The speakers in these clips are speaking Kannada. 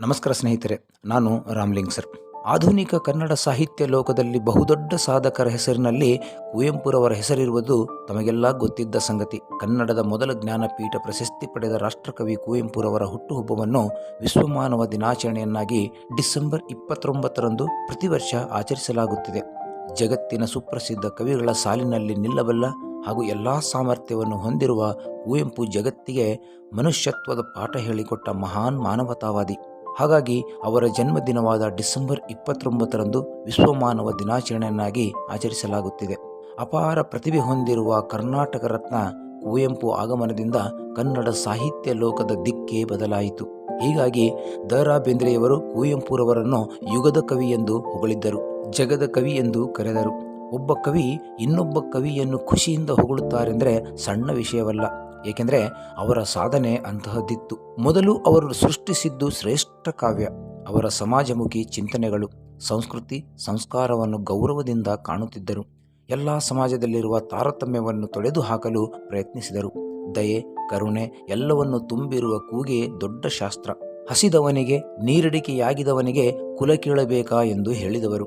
ನಮಸ್ಕಾರ ಸ್ನೇಹಿತರೆ, ನಾನು ರಾಮ್ಲಿಂಗ್ ಸರ್. ಆಧುನಿಕ ಕನ್ನಡ ಸಾಹಿತ್ಯ ಲೋಕದಲ್ಲಿ ಬಹುದೊಡ್ಡ ಸಾಧಕರ ಹೆಸರಿನಲ್ಲಿ ಕುವೆಂಪುರವರ ಹೆಸರಿರುವುದು ತಮಗೆಲ್ಲ ಗೊತ್ತಿದ್ದ ಸಂಗತಿ. ಕನ್ನಡದ ಮೊದಲ ಜ್ಞಾನಪೀಠ ಪ್ರಶಸ್ತಿ ಪಡೆದ ರಾಷ್ಟ್ರಕವಿ ಕುವೆಂಪುರವರ ಹುಟ್ಟುಹಬ್ಬವನ್ನು ವಿಶ್ವಮಾನವ ದಿನಾಚರಣೆಯನ್ನಾಗಿ ಡಿಸೆಂಬರ್ ಇಪ್ಪತ್ತೊಂಬತ್ತರಂದು ಪ್ರತಿ ವರ್ಷ ಆಚರಿಸಲಾಗುತ್ತಿದೆ. ಜಗತ್ತಿನ ಸುಪ್ರಸಿದ್ಧ ಕವಿಗಳ ಸಾಲಿನಲ್ಲಿ ನಿಲ್ಲಬಲ್ಲ ಹಾಗೂ ಎಲ್ಲ ಸಾಮರ್ಥ್ಯವನ್ನು ಹೊಂದಿರುವ ಕುವೆಂಪು ಜಗತ್ತಿಗೆ ಮನುಷ್ಯತ್ವದ ಪಾಠ ಹೇಳಿಕೊಟ್ಟ ಮಹಾನ್ ಮಾನವತಾವಾದಿ. ಹಾಗಾಗಿ ಅವರ ಜನ್ಮದಿನವಾದ ಡಿಸೆಂಬರ್ ಇಪ್ಪತ್ತೊಂಬತ್ತರಂದು ವಿಶ್ವಮಾನವ ದಿನಾಚರಣೆಯನ್ನಾಗಿ ಆಚರಿಸಲಾಗುತ್ತಿದೆ. ಅಪಾರ ಪ್ರತಿಭೆ ಹೊಂದಿರುವ ಕರ್ನಾಟಕ ರತ್ನ ಕುವೆಂಪು ಆಗಮನದಿಂದ ಕನ್ನಡ ಸಾಹಿತ್ಯ ಲೋಕದ ದಿಕ್ಕೇ ಬದಲಾಯಿತು. ಹೀಗಾಗಿ ದ ರಾ ಬೇಂದ್ರೆಯವರು ಕುವೆಂಪುರವರನ್ನು ಯುಗದ ಕವಿ ಎಂದು ಹೊಗಳಿದ್ದರು, ಜಗದ ಕವಿ ಎಂದು ಕರೆದರು. ಒಬ್ಬ ಕವಿ ಇನ್ನೊಬ್ಬ ಕವಿಯನ್ನು ಖುಷಿಯಿಂದ ಹೊಗಳುತ್ತಾರೆಂದರೆ ಸಣ್ಣ ವಿಷಯವಲ್ಲ. ಏಕೆಂದರೆ ಅವರ ಸಾಧನೆ ಅಂತಹದ್ದಿತ್ತು. ಮೊದಲು ಅವರು ಸೃಷ್ಟಿಸಿದ್ದು ಶ್ರೇಷ್ಠ ಕಾವ್ಯ. ಅವರ ಸಮಾಜಮುಖಿ ಚಿಂತನೆಗಳು, ಸಂಸ್ಕೃತಿ, ಸಂಸ್ಕಾರವನ್ನು ಗೌರವದಿಂದ ಕಾಣುತ್ತಿದ್ದರು. ಎಲ್ಲ ಸಮಾಜದಲ್ಲಿರುವ ತಾರತಮ್ಯವನ್ನು ತೊಳೆದು ಹಾಕಲು ಪ್ರಯತ್ನಿಸಿದರು. ದಯೆ, ಕರುಣೆ ಎಲ್ಲವನ್ನು ತುಂಬಿರುವ ಕೂಗೆ ದೊಡ್ಡ ಶಾಸ್ತ್ರ. ಹಸಿದವನಿಗೆ ನೀರಡಿಕೆಯಾಗಿದವನಿಗೆ ಕುಲ ಕೀಳಬೇಕಾ ಎಂದು ಹೇಳಿದವರು.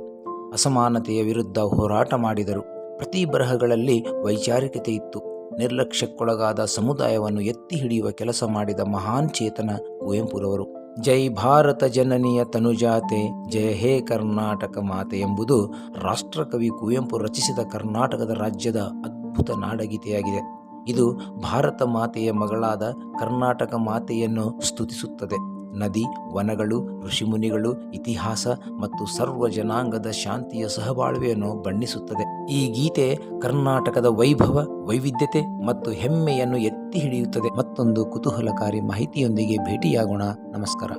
ಅಸಮಾನತೆಯ ವಿರುದ್ಧ ಹೋರಾಟ ಮಾಡಿದರು. ಪ್ರತಿ ಬರಹಗಳಲ್ಲಿ ವೈಚಾರಿಕತೆ ಇತ್ತು. ನಿರ್ಲಕ್ಷ್ಯಕ್ಕೊಳಗಾದ ಸಮುದಾಯವನ್ನು ಎತ್ತಿ ಹಿಡಿಯುವ ಕೆಲಸ ಮಾಡಿದ ಮಹಾನ್ ಚೇತನ ಕುವೆಂಪುರವರು. ಜೈ ಭಾರತ ಜನನಿಯ ತನುಜಾತೆ ಜಯ ಹೇ ಕರ್ನಾಟಕ ಮಾತೆ ಎಂಬುದು ರಾಷ್ಟ್ರಕವಿ ಕುವೆಂಪು ರಚಿಸಿದ ಕರ್ನಾಟಕದ ರಾಜ್ಯದ ಅದ್ಭುತ ನಾಡಗೀತೆಯಾಗಿದೆ. ಇದು ಭಾರತ ಮಾತೆಯ ಮಗಳಾದ ಕರ್ನಾಟಕ ಮಾತೆಯನ್ನು ಸ್ತುತಿಸುತ್ತದೆ. ನದಿ, ವನಗಳು, ಋಷಿಮುನಿಗಳು, ಇತಿಹಾಸ ಮತ್ತು ಸರ್ವ ಜನಾಂಗದ ಶಾಂತಿಯ ಸಹಬಾಳ್ವೆಯನ್ನು ಬಣ್ಣಿಸುತ್ತದೆ. ಈ ಗೀತೆ ಕರ್ನಾಟಕದ ವೈಭವ ವೈವಿಧ್ಯತೆ ಮತ್ತು ಹೆಮ್ಮೆಯನ್ನು ಎತ್ತಿ ಹಿಡಿಯುತ್ತದೆ. ಮತ್ತೊಂದು ಕುತೂಹಲಕಾರಿ ಮಾಹಿತಿಯೊಂದಿಗೆ ಭೇಟಿಯಾಗೋಣ. ನಮಸ್ಕಾರ.